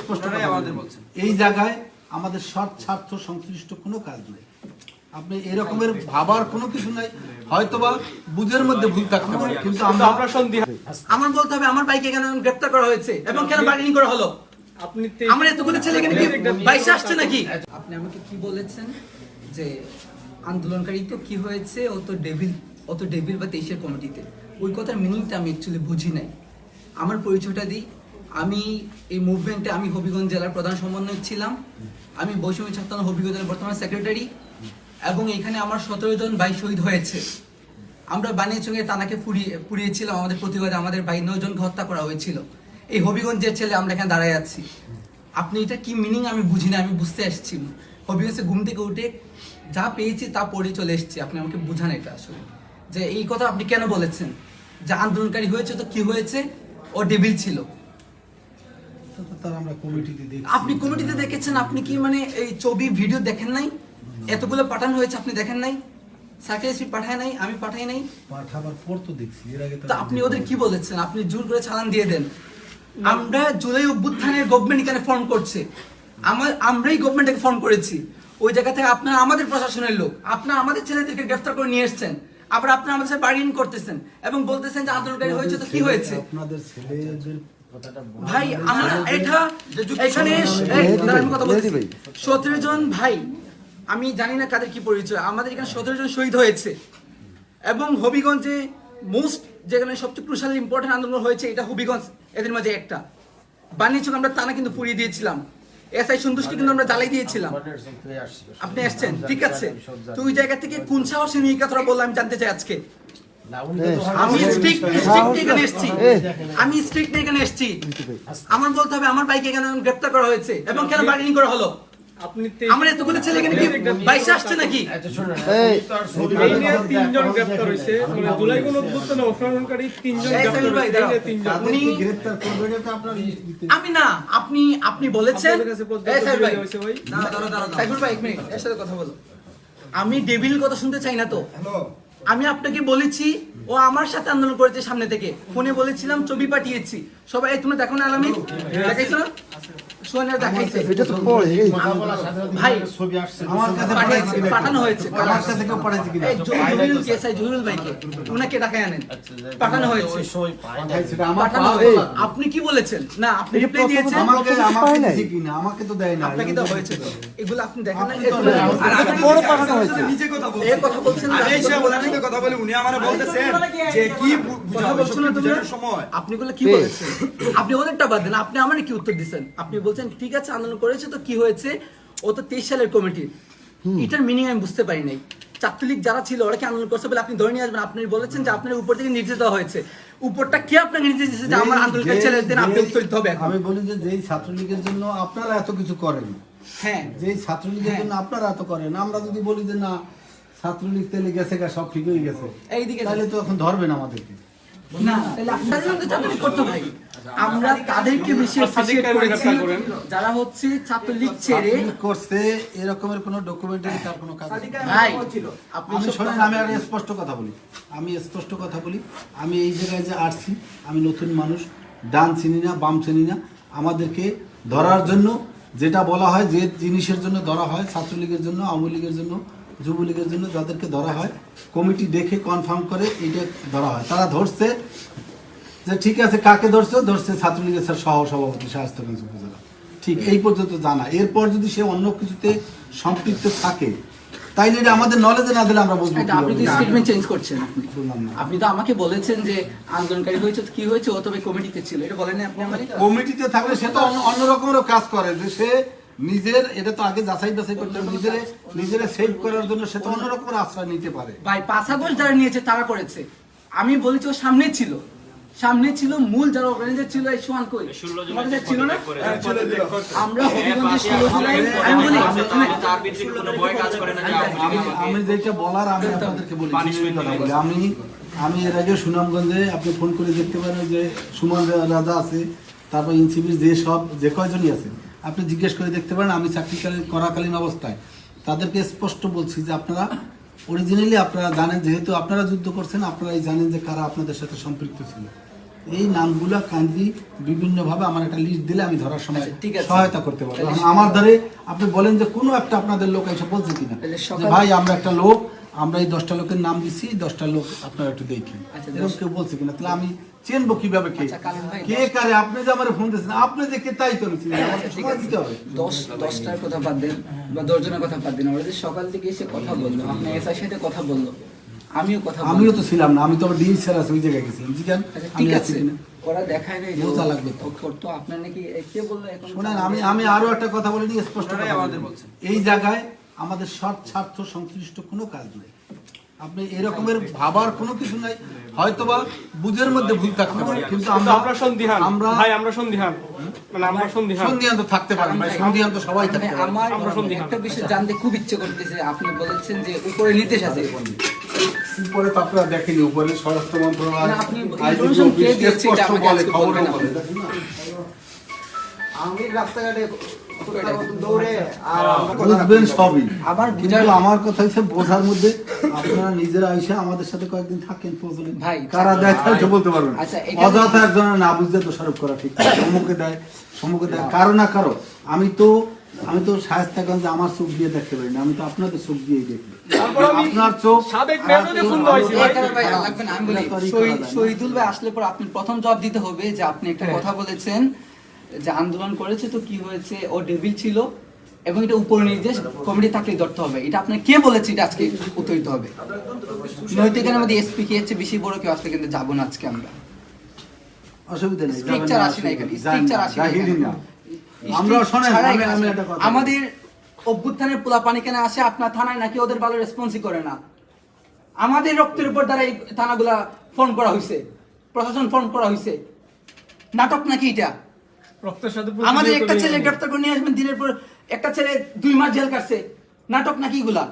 স্পষ্ট। এই জায়গায় আমাদের স্বার্থ স্বার্থ সংশ্লিষ্ট কোনো কাজ নেই। আপনি এরকমের ভাবার কোনো কিছু নাই। হয়তোবা বুঝের মধ্যে ভুল থাকতে পারে কিন্তু আমরা আমার বলতে হবে আমার বাইকে কেন গ্রেপ্তার করা হয়েছে? এবং কেন বার্গেনিং করা হলো? আপনি আমার এতগুলো ছেলে এখানে কি বাইশে আসছে নাকি? আপনি আমাকে কি বলেছেন? যে আন্দোলনকারী তো কি হয়েছে? ও তো ডেভিল ও তো ডেভিল বা তেইশের কমিটিতে ওই কথার মিনিংটা আমি অ্যাকচুয়ালি বুঝি নাই। আমার পরিচয়টা দিই। আমি এই মুভমেন্টে আমি হবিগঞ্জ জেলার প্রধান সমন্বয়ক ছিলাম। আমি বৈষম্য ছাত্র হবিগঞ্জ জেলার বর্তমান সেক্রেটারি এবং এখানে আমার সতেরো জন ভাই শহীদ হয়েছে। আমরা বানিয়ে বানিয়াচঙ্গে তানাকে পুড়িয়ে, পুড়িয়েছিলাম। আমাদের প্রতিবাদে আমাদের ভাই নজনকে হত্যা করা হয়েছিল। এই হবিগঞ্জের ছেলে আমরা এখানে দাঁড়ায় আছি। আপনি এটা কি মিনিং আমি বুঝি না, আমি বুঝতে আসছি না। হবিগঞ্জে ঘুম থেকে উঠে যা পেয়েছি তা পড়ে চলে এসেছি। আপনি আমাকে বুঝান এটা আসলে। যে এই কথা আপনি কেন বলেছেন? যে আন্দোলনকারী হয়েছে তো কি হয়েছে? ও ডেবিল ছিল তো তার আমরা কমিটিতে দেখি আপনি কমিটিতে দেখেছেন আপনি কি মানে এই ছবি ভিডিও দেখেন নাই? এতগুলো পাঠানো হয়েছে আপনি দেখেন নাই? পাঠায় নাই আমি পাঠাই নাই? পাঠাবার পর তো দেখছি এর আগে তো আপনি ওদের কি বলেছেন? আপনি জোর করে চালান দিয়ে দেন। আমরা জুলাই অভ্যুত্থানের গভর্নমেন্ট এখানে ফর্ম করছে। আমার আমরাই গভর্নমেন্টকে ফর্ম করেছি। ওই জায়গা থেকে আপনারা আমাদের প্রশাসনের লোক আপনারা আমাদের ছেলেদেরকে গ্রেফতার করে নিয়ে এসেছেন। আবার আপনারা আমাদের সাথে বার্গেনিং করতেছেন এবং বলতেছেন যে আন্দোলনকারী হয়েছে তো কি হয়েছে? আপনাদের ছেলেদের ভাই আমরা এটা এখানে এই, দাঁড়ান, আমি কথা বলছি সতেরো জন ভাই আমি জানি না কাদের কি পরিচয় আমাদের এখানে সতেরো জন শহীদ হয়েছে। এবং হবিগঞ্জে মোস্ট যেখানে সবচেয়ে ক্রুশাল ইম্পর্টেন্ট আন্দোলন হয়েছে এটা হবিগঞ্জ এদের মাঝে একটা। বানিয়েছিল আমরা টানা কিন্তু পুড়িয়ে দিয়েছিলাম। এসআই সন্তুষ্টি কিন্তু আমরা জ্বালাই দিয়েছিলাম। আপনি আসছেন ঠিক আছে। তো ওই জায়গা থেকে কোন সাহসে নিয়ে কথাটা বললাম আমি জানতে চাই আজকে। আমি স্ট্রিক্ট স্ট্রিক্ট এখানে এসেছি। আমি স্ট্রিক্ট এখানে এসেছি। আমার বলতে হবে আমার বাইকে কেন গ্রেপ্তার করা হয়েছে এবং কেন বার্গেনিং করা হলো? আমার এতগুলো ছেলে এখানে কি বাইশে আসছে নাকি? তিনজন গ্রেপ্তার হয়েছে। জুলাই কোন অভ্যুত্থানে আমি না আপনি আপনি বলেছেন। আপনাদের কাছে পর্যাপ্ত এই সাইফুল ভাই ভিডিও হয়েছে ভাই? দাঁড়াও, দাঁড়াও, দাঁড়াও, সাইফুল ভাই এক মিনিট এর সাথে কথা বলো। আমি ডেভিল কথা শুনতে চাই না তো। আমি আপনাকে বলেছি ও আমার সাথে আন্দোলন করেছে সামনে থেকে। ফোনে বলেছিলাম ছবি পাঠিয়েছি। সবাই তুমি দেখো না আলামিন? দেখাইছো না সোহানের দেখাইছে। ভাই আমার কাছে পাঠিয়েছে পাঠানো হয়েছে আমার কাছে কেউ পাঠাইছে কিনা? এই কেসাই জহিরুল ভাইকে? উনাকে ডাকায় আনেন। পাঠানো হয়েছে। পাঠাইছে, এটা আমার পাঠানো হয়েছে। আপনি কি বলেছেন? না আপনি রিপ্লাই দিয়েছেন? আমাকে আমাকে দিছে কিনা আমাকে তো দেয় না। আপনাকে তো হয়েছে। এগুলো আপনি দেখেন না আপনি তো এগুলো- না, আর আপনি আপনি বড় পাঠানো হয়েছে। নিজে কথা বলছেন। এই কথা বলছেন না, আমি আপনি ওনার সাথে কথা বলে উনি আমার বলতেছেন যে কি কথা বুঝাবে, না তুমি? সময়। আপনি গুলো কি বলেছেন? আপনি ওদেরটা বাদ দেন আপনি আমার কি উত্তর দিচ্ছেন? আপনি বলছেন ঠিক আছে আন্দোলন করেছে তো কি হয়েছে? ও তো তেইশ সালের কমিটি। এটার মিনিং আমি বুঝতে পারি নাই। ছাত্রলীগ যারা ছিল ওরা কি আন্দোলন করছে বলে আপনি ধরে নিয়ে আসবেন? আপনি বলেছেন যে আপনার উপর থেকে নির্দেশ দেওয়া হয়েছে। উপরটা কে আপনাকে নির্দেশ দিয়েছে যে আমার যেই- ছেলেদের আপনি যেই- উত্তর দিতে হবে আমি বলি যে যেই ছাত্রলীগের জন্য আপনারা এত কিছু করেন হ্যাঁ। যেই ছাত্রলীগের হ্যাঁ। জন্য আপনারা এত করেন আমরা যদি বলি যে না ছাত্রলীগ তেলে গেছে গা সব ঠিক হয়ে গেছে। এইদিকে তাহলে তো এখন ধরবেন আমাদেরকে। না তাহলে আপনাদের জন্য চাকরি করতে ভাই আমরা তাদেরকে বেশি appreciate করেছি। যারা হচ্ছে ছাত্রলীগ ছেড়ে ছাত্রলীগ করছে এরকমের কোনো ডকুমেন্টারি তার কোনো কাজ নেই। ভাই আপনি শোনেন আমি আর স্পষ্ট কথা বলি। আমি স্পষ্ট কথা বলি। আমি এই জায়গায় যে আসছি আমি নতুন মানুষ ডান চিনি না বাম চিনি না। আমাদেরকে ধরার জন্য যেটা বলা হয় যে জিনিসের জন্য ধরা হয় ছাত্রলীগের জন্য আওয়ামী লীগের জন্য যুবলীগের জন্য যাদেরকে ধরা হয় কমিটি দেখে কনফার্ম করে এটা ধরা হয়। তারা ধরছে যে ঠিক আছে কাকে ধরছে? ধরছে ছাত্রলীগের স্যার সহ সভাপতি শাহস্তগঞ্জ উপজেলা। ঠিক এই পর্যন্ত জানা। এরপর যদি সে অন্য কিছুতে সম্পৃক্ত থাকে তাইলে এটা আমাদের নলেজে না দিলে আমরা বুঝব আপনি তো স্টেটমেন্ট চেঞ্জ করছেন। আপনি তো আমাকে বলেছেন যে আন্দোলনকারী হয়েছে কি হয়েছে? ও তবে কমিটিতে ছিল। এটা বলেন আপনি আমাকে। কমিটিতে থাকলে সে তো অন্য- অন্য রকমেরও কাজ করে। যে সে নিজের এটা তো আগে যাচাই বাছাই করতে হবে। নিজের নিজের সেভ করার জন্য সে তো অন্য রকমের আশ্রয় নিতে পারে। ভাই পাঁচ আগস্ট যারা নিয়েছে তারা করেছে। আমি বলেছি ও সামনে ছিল। সামনে ছিল মূল যারা অর্গানাইজার ছিল এই সোয়ান কই? তোমাদের ছিল না? আমরা হবিগঞ্জে ষোলো জুলাই আমি বলি আমি যেটা বলার আমি আপনাদেরকে বলি। আমি আমি এর আগে সুনামগঞ্জে আপনি ফোন করে দেখতে পারেন যে সুমন রাজা আছে তারপর ইনসিবির যে সব যে কয়জনই আছে। আপনি জিজ্ঞেস করে দেখতে পারেন আমি চাকরিকালীন করাকালীন অবস্থায়। তাদেরকে স্পষ্ট বলছি যে আপনারা অরিজিনালি আপনারা জানেন যেহেতু আপনারা যুদ্ধ করছেন আপনারাই জানেন যে কারা আপনাদের সাথে সম্পৃক্ত ছিল। এই নামগুলা কান্দি বিভিন্নভাবে আমার একটা লিস্ট দিলে আমি ধরার সময় আচ্ছা, ঠিক আছে। সহায়তা করতে পারব। আমার দ্বারে আপনি বলেন যে কোনো একটা আপনাদের লোক এসে বলছে কিনা? ভাই আমরা একটা লোক আমরা এই দশটা লোকের নাম দিচ্ছি দশটা লোক আপনারা একটু দেখেন। আচ্ছা, এরকম কেউ বলছে কিনা? তাহলে আমি চিনবো কীভাবে কে? আচ্ছা, কে কারে? আপনি যে আমার ফোন দিয়েছেন আপনি যে কে তাই তো আমি চিনি না। আমাকে ঠিক সময় আছে। দিতে হবে। দশ দশটার কথা বাদ দেন বা দশজনের কথা বাদ দেন। ওরা যে সকাল থেকে এসে কথা বলল আপনার এসআই সাথে কথা বলল আমিও কথা। আমিও তো ছিলাম না আমি তো আছে ওই জায়গায় গেছিলাম। জি কেন আচ্ছা, ঠিক আছে। ওরা দেখায় নাই বোঝা লাগবে তো। আপনার নাকি কে বলল এখন? শোনেন আমি আমি আরও একটা কথা বলে দিই স্পষ্ট কথা বলে দিই। এই জায়গায় আমাদের স্বার্থ স্বার্থ সংশ্লিষ্ট কোনো কাজ নেই। আপনি এরকমের ভাবার কোনো কিছু নাই। হয়তোবা বুঝের মধ্যে ভুল থাকতে পারে। কিন্তু কিন্তু আমরা আমরা সন্দিহান। আমরা ভাই আমরা সন্দিহান। মানে আমরা সন্দিহান। তো থাকতে পারেন ভাই তো সবাই পারে। আমার আমরা সন্দিহান। একটা বিষয় জানতে খুব ইচ্ছে করতেছে। আপনি বলেছেন যে উপরে নির্দেশ আছে। উপরে তো আপনারা দেখেনি উপরে স্বরাষ্ট্র মন্ত্রণালয় স্পষ্ট বলে বলে? আমি রাস্তাঘাটে আর আমরা কথা বুঝবেন সবই। আবার কিন্তু আমার কথা হচ্ছে বোঝার মধ্যে আপনারা নিজেরা এসে আমাদের সাথে কয়েকদিন থাকেন প্রয়োজনে ভাই, কারা দেয় বলতে পারবেন। আচ্ছা, অযথা একজনের না বুঝতে দোষারোপ করা ঠিক সম্মুখে দেয় সম্মুখে দেয়। কারও না কারও। আমি তো আমি তো শায়স্তাগঞ্জে আমার চোখ দিয়ে দেখতে পারি না। আমি তো আপনাদের চোখ দিয়েই দেখি। আপনার চোখ সাবেক হয়েছিল। ভাই, লাগবে না, আমি বলি। শহীদুল ভাই আসলে পর আপনি প্রথম জবাব দিতে হবে যে আপনি একটা হ্যাঁ। কথা বলেছেন যে আন্দোলন করেছে তো কি হয়েছে ও ডেভিল ছিল এবং এটা উপর নির্দেশ কমিটি থাকলে ধরতে হবে এটা আপনি কে বলেছে এটা আজকে উত্তর দিতে হবে নয়তো এখানে আমাদের এসপি কে হচ্ছে বেশি বড় কেউ আসলে কিন্তু যাব না আজকে আমরা অসুবিধা নেই স্ট্রিকচার না এখানে স্ট্রিকচার না আমরা শোনেন। আমাদের অভ্যুত্থানের পোলা পানি কেনা আসে? আপনার থানায় নাকি ওদের ভালো রেসপন্সই করে না? আমাদের রক্তের উপর দ্বারা এই থানাগুলা ফর্ম করা হয়েছে প্রশাসন ফর্ম করা হয়েছে নাটক নাকি এটা? রক্তের সাথে আমাদের একটা ছেলে গ্রেফতার করে নিয়ে আসবেন দিনের পর একটা ছেলে দুই মাস জেল কাটছে। নাটক নাকি এগুলা?